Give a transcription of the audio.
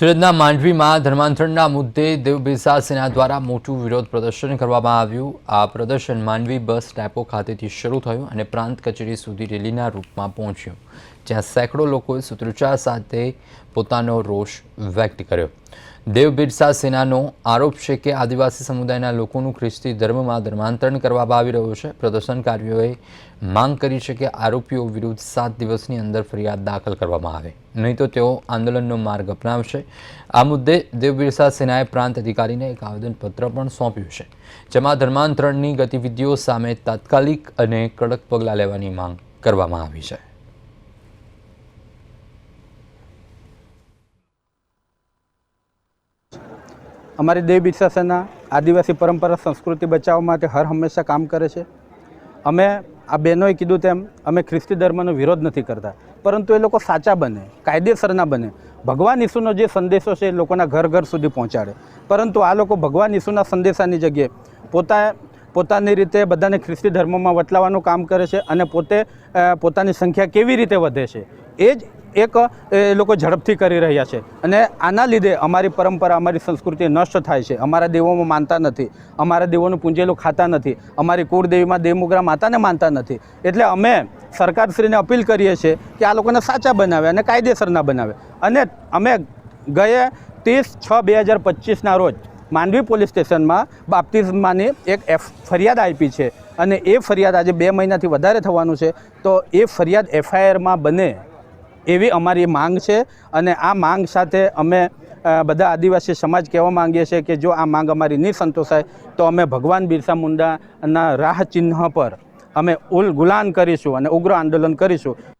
સુરતના માંડવીમાં ધર્માંતરણના મુદ્દે દેવ સેના દ્વારા મોટું વિરોધ પ્રદર્શન કરવામાં આવ્યું. આ પ્રદર્શન માંડવી બસ ડેપો ખાતેથી શરૂ થયું અને પ્રાંત કચેરી સુધી રેલીના રૂપમાં પહોંચ્યું. જ્યાં સેંકડો લોકોએ સૂત્રોચ્ચાર સાથે પોતાનો રોષ વ્યક્ત કર્યો. દેવ બિરસા સેનાનો આરોપ છે કે આદિવાસી સમુદાયના લોકોનું ખ્રિસ્તી ધર્મમાં ધર્માંતરણ કરવામાં આવી રહ્યું છે. પ્રદર્શનકારીઓએ માંગ કરી છે કે આરોપીઓ વિરુદ્ધ સાત દિવસની અંદર ફરિયાદ દાખલ કરવામાં આવે. નહીં તો તેઓ આંદોલનનો માર્ગ અપનાવશે. આ મુદ્દે દેવ બિરસા સેનાએ પ્રાંત અધિકારીને એક આવેદનપત્ર પણ સોંપ્યું છે, જેમાં ધર્માંતરણની ગતિવિધિઓ સામે તાત્કાલિક અને કડક પગલાં લેવાની માંગ કરવામાં આવી છે. અમારી દેવ બિરસા સેના આદિવાસી પરંપરા સંસ્કૃતિ બચાવવા માટે હર હંમેશા કામ કરે છે. અમે આ બહેનોએ કીધું તેમ અમે ખ્રિસ્તી ધર્મનો વિરોધ નથી કરતા. પરંતુ એ લોકો સાચા બને કાયદેસરના બને. ભગવાન ઈસુનો જે સંદેશો છે એ લોકોના ઘર ઘર સુધી પહોંચાડે. પરંતુ આ લોકો ભગવાન ઈસુના સંદેશાની જગ્યાએ પોતા, પોતાની રીતે બધાને ખ્રિસ્તી ધર્મમાં વટલાવાનું કામ કરે છે અને પોતે પોતાની સંખ્યા કેવી રીતે વધે છે એ જ એક, એ લોકો ઝડપથી કરી રહ્યા છે. અને આના લીધે અમારી પરંપરા, અમારી સંસ્કૃતિ નષ્ટ થાય છે. અમારા દેવોમાં માનતા નથી. અમારા દેવોનું પૂંજેલું ખાતા નથી. અમારી કુળદેવીમાં દેવમુગરા માતાને માનતા નથી. એટલે અમે સરકારશ્રીને અપીલ કરીએ છીએ કે આ લોકોને સાચા બનાવે અને કાયદેસરના બનાવે. અને અમે ગયે ત્રીસ છ બે હજાર પચીસના રોજ માંડવી પોલીસ સ્ટેશનમાં બાપ્તિસ્માની એક એફ ફરિયાદ આપી છે. અને એ ફરિયાદ આજે બે મહિનાથી વધારે થવાનું છે. તો એ ફરિયાદ એફઆઈઆરમાં બને એવી અમારી માંગ છે અને આ માંગ સાથે અમે બધા આદિવાસી સમાજ કહેવા માંગીએ છીએ કે જો આ માંગ અમારી નહીં સંતોષાય, તો અમે ભગવાન બિરસા મુંડાના રાહ ચિહ્ન પર અમે ઉલ ગુલાન કરીશું અને ઉગ્ર આંદોલન કરીશું.